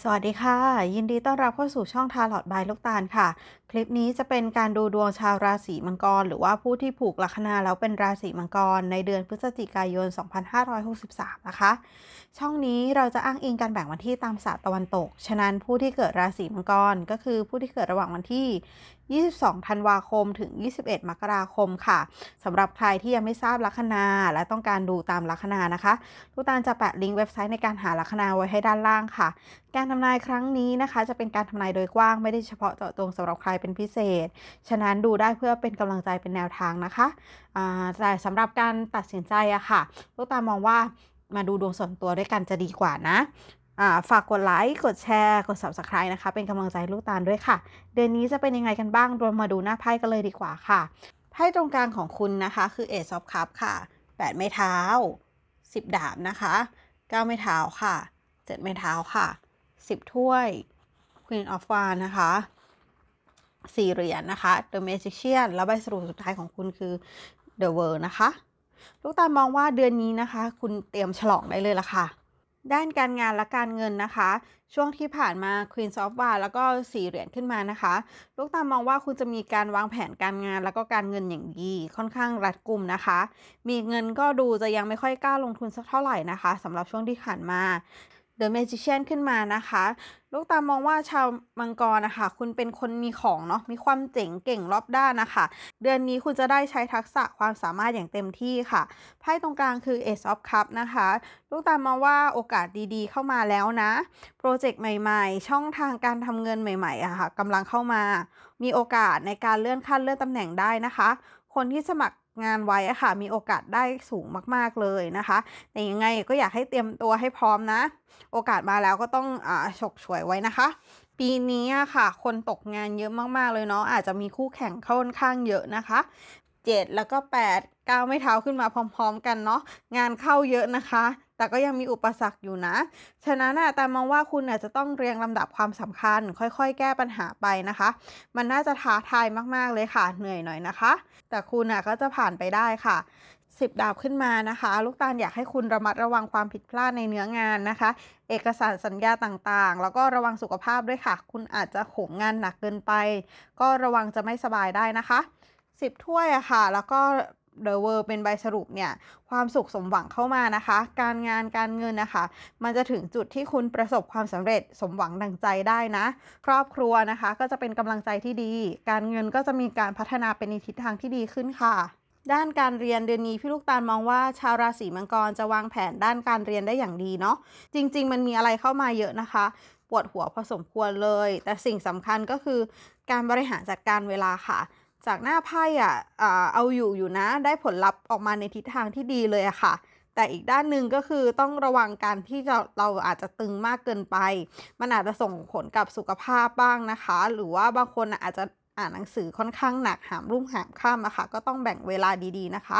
สวัสดีค่ะ ยินดีต้อนรับเข้าสู่ช่องทาร์ลอตบายลูกตาลค่ะคลิปนี้จะเป็นการดูดวงชาวราศีมังกร หรือว่าผู้ที่ผูกลัคนาแล้วเป็นราศีมังกร ในเดือนพฤศจิกายน 2563 นะคะ ช่องนี้เราจะอ้างอิงการแบ่งวันที่ตามศาสตร์ตะวันตก ฉะนั้นผู้ที่เกิดราศีมังกรก็คือผู้ที่เกิดระหว่างวันที่ 22 ธันวาคม ถึง 21 มกราคมค่ะสำหรับใครที่ยังไม่ทราบลัคนาและต้องการดูตามลัคนานะคะลูกตาลจะแปะลิงก์เว็บไซต์ในการหาลัคนาไว้ให้ด้านล่างค่ะ การทำนายครั้งนี้นะคะ จะเป็นการทำนายโดยกว้างไม่ได้เฉพาะเจาะจงสำหรับใครเป็นพิเศษ ฉะนั้นดูได้เพื่อเป็นกำลังใจเป็นแนวทางนะคะแต่สำหรับการตัดสินใจอะค่ะลูกตามองว่ามาดูดวงส่วนตัวด้วยกันจะดีกว่านะาฝากกดไลค์ กดแชร์ กด subscribe นะคะ เป็นกำลังใจลูกตาลด้วยค่ะ เดือนนี้จะเป็นยังไงกันบ้าง รวมมาดูหน้าไพ่กันเลยดีกว่าค่ะ ไพ่ตรงกลางของคุณนะคะ คือ Ace of Cups ค่ะ 8 ไม้เท้า 10 ดาบนะคะ 9 ไม้เท้าค่ะ 7 ไม้เท้าค่ะ 10 ถ้วย Queen of Wands นะคะ สี่เหรียญนะคะ The Magician แล้วใบสรุปสุดท้ายของคุณคือ The World นะคะ ลูกตาลมองว่าเดือนนี้นะคะ คุณเตรียมฉลองได้เลยละค่ะ ด้านการงานและการเงินนะคะ ช่วงที่ผ่านมา Queen of Wands แล้วก็สี่เหรียญขึ้นมานะคะ ลูกตาลมองว่าคุณจะมีการวางแผนการงานแล้วก็การเงินอย่างดีค่อนข้างรัดกุมนะคะ มีเงินก็ดูจะยังไม่ค่อยกล้าลงทุนสักเท่าไหร่นะคะสำหรับช่วงที่ผ่านมา The Magician ขึ้นมานะคะ ลูกตามมองว่าชาวมังกรนะคะ คุณเป็นคนมีของเนาะ มีความเจ๋งเก่งรอบด้านนะคะ เดือนนี้คุณจะได้ใช้ทักษะความสามารถอย่างเต็มที่ค่ะ ไพ่ตรงกลางคือ Ace of Cups นะคะ ลูกตามมองว่าโอกาสดีๆ เข้ามาแล้วนะ โปรเจกต์ใหม่ๆ ช่องทางการทำเงินใหม่ๆอะค่ะกำลังเข้ามา มีโอกาสในการเลื่อนขั้นเลื่อนตำแหน่งได้นะคะ คนที่สมัคร งานไว้อะค่ะ มีโอกาสได้สูงมากๆเลยนะคะ แต่ยังไงก็อยากให้เตรียมตัวให้พร้อมนะ โอกาสมาแล้วก็ต้องอ่าฉกฉวยไว้นะคะ ปีนี้อะค่ะ คนตกงานเยอะมากๆเลยเนาะอาจจะมีคู่แข่งค่อนข้างเยอะนะคะ 7 แล้วก็ 8 9 ไม่เท้าขึ้นมาพร้อม ๆ กันเนาะงานเข้าเยอะนะคะ แต่ก็ยังมีอุปสรรคอยู่นะ ฉะนั้นอะแต่มองว่าคุณเนี่ยจะต้องเรียงลำดับความสำคัญ ค่อยๆ แก้ปัญหาไปนะคะ มันน่าจะท้าทายมากๆเลยค่ะเหนื่อยหน่อยนะคะ แต่คุณอะก็จะผ่านไปได้ค่ะ10ดาบขึ้นมานะคะ ลูกตาลอยากให้คุณระมัดระวังความผิดพลาดในเนื้องานนะคะ เอกสารสัญญาต่างๆ แล้วก็ระวังสุขภาพด้วยค่ะ คุณอาจจะโหมงานหนักเกินไป ก็ระวังจะไม่สบายได้นะคะ 10 ถ้วยอะค่ะ แล้วก็ The World เป็นใบสรุปเนี่ยความสุขสมหวังเข้ามานะคะ การงานการเงินนะคะ มันจะถึงจุดที่คุณประสบความสำเร็จสมหวังดังใจได้นะ ครอบครัวนะคะ ก็จะเป็นกำลังใจที่ดี การเงินก็จะมีการพัฒนาเป็นในทิศทางที่ดีขึ้นค่ะ ด้านการเรียนเดือนนี้พี่ลูกตาลมองว่าชาวราศีมังกรจะวางแผนด้านการเรียนได้อย่างดีเนาะจริง ๆ มันมีอะไรเข้ามาเยอะนะคะปวดหัวพอสมควรเลย แต่สิ่งสำคัญก็คือการบริหารจัดการเวลาค่ะ จากหน้าไพ่อะอ่าเอาอยู่อยู่นะ ได้ผลลัพธ์ออกมาในทิศทางที่ดีเลยอะค่ะ แต่อีกด้านหนึ่งก็คือต้องระวังการที่เราอาจจะตึงมากเกินไป มันอาจจะส่งผลกับสุขภาพบ้างนะคะ หรือว่าบางคนอาจจะอ่านหนังสือค่อนข้างหนักหามรุ่งหามค่ำอะค่ะก็ต้องแบ่งเวลาดีๆนะคะ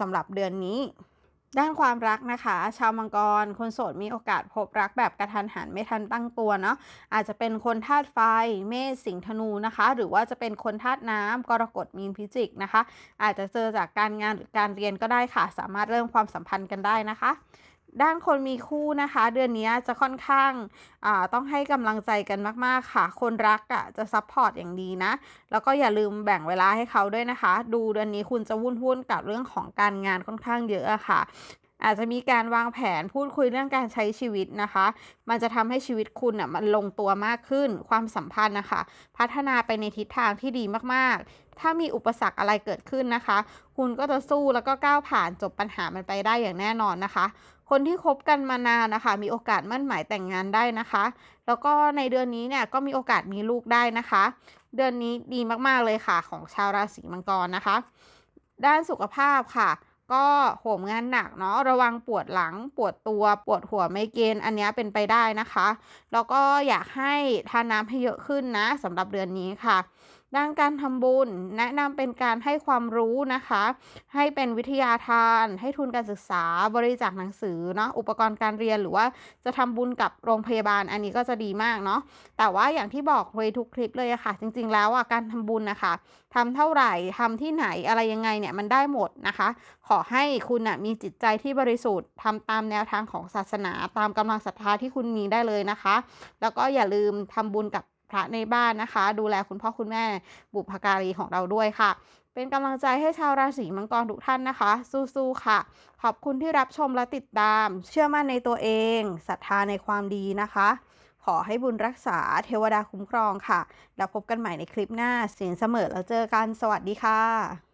สำหรับเดือนนี้ ด้านความรักนะคะ ชาวมังกร คนโสดมีโอกาสพบรักแบบกระทันหันไม่ทันตั้งตัวเนาะอาจจะเป็นคนธาตุไฟ เมษสิงธนูนะคะ หรือว่าจะเป็นคนธาตุน้ำกรกฎมีนพิจิกนะคะ อาจจะเจอจากการงานหรือการเรียนก็ได้ค่ะ สามารถเริ่มความสัมพันธ์กันได้นะคะ ด้านคนมีคู่นะคะ เดือนนี้จะค่อนข้างอ่าต้องให้กำลังใจกันมาก ๆ ค่ะ คนรักอะจะซัพพอร์ตอย่างดีนะ แล้วก็อย่าลืมแบ่งเวลาให้เขาด้วยนะคะ ดูเดือนนี้คุณจะวุ่นวุ่นกับเรื่องของการงานค่อนข้างเยอะอะค่ะ อาจจะมีการวางแผนพูดคุยเรื่องการใช้ชีวิตนะคะ มันจะทำให้ชีวิตคุณอะมันลงตัวมากขึ้น ความสัมพันธ์นะคะ พัฒนาไปในทิศทางที่ดีมากๆ ถ้ามีอุปสรรคอะไรเกิดขึ้นนะคะ คุณก็จะสู้แล้วก็ก้าวผ่านจบปัญหามันไปได้อย่างแน่นอนนะคะ คนที่คบกันมานานนะคะ มีโอกาสมั่นหมายแต่งงานได้นะคะ แล้วก็ในเดือนนี้เนี่ยก็มีโอกาสมีลูกได้นะคะ เดือนนี้ดีมากๆเลยค่ะของชาวราศีมังกรนะคะ ด้านสุขภาพค่ะ ก็โหมงานหนักเนาะระวังปวดหลังปวดตัวปวดหัวไมเกรนอันนี้เป็นไปได้นะคะ แล้วก็อยากให้ทานน้ำให้เยอะขึ้นนะสำหรับเดือนนี้ค่ะ ด้านการทำบุญ แนะนำเป็นการให้ความรู้นะคะ ให้เป็นวิทยาทาน ให้ทุนการศึกษาบริจาคหนังสือเนาะอุปกรณ์การเรียนหรือว่าจะทำบุญกับโรงพยาบาลอันนี้ก็จะดีมากเนาะแต่ว่าอย่างที่บอกไว้ทุกคลิปเลยอะค่ะ จริง ๆ แล้วอะการทำบุญนะคะทำเท่าไหร่ทำที่ไหนอะไรยังไงเนี่ยมันได้หมดนะคะ ขอให้คุณน่ะมีจิตใจที่บริสุทธิ์ทำตามแนวทางของศาสนา ตามกำลังศรัทธาที่คุณมีได้เลยนะคะ แล้วก็อย่าลืมทำบุญกับ พระในบ้านนะคะ ดูแลคุณพ่อคุณแม่บุพการีของเราด้วยค่ะ เป็นกำลังใจให้ชาวราศีมังกรทุกท่านนะคะ สู้ๆค่ะ ขอบคุณที่รับชมและติดตาม เชื่อมั่นในตัวเองศรัทธาในความดีนะคะ ขอให้บุญรักษาเทวดาคุ้มครองค่ะ แล้วพบกันใหม่ในคลิปหน้าศีลเสมอแล้วเจอกันสวัสดีค่ะ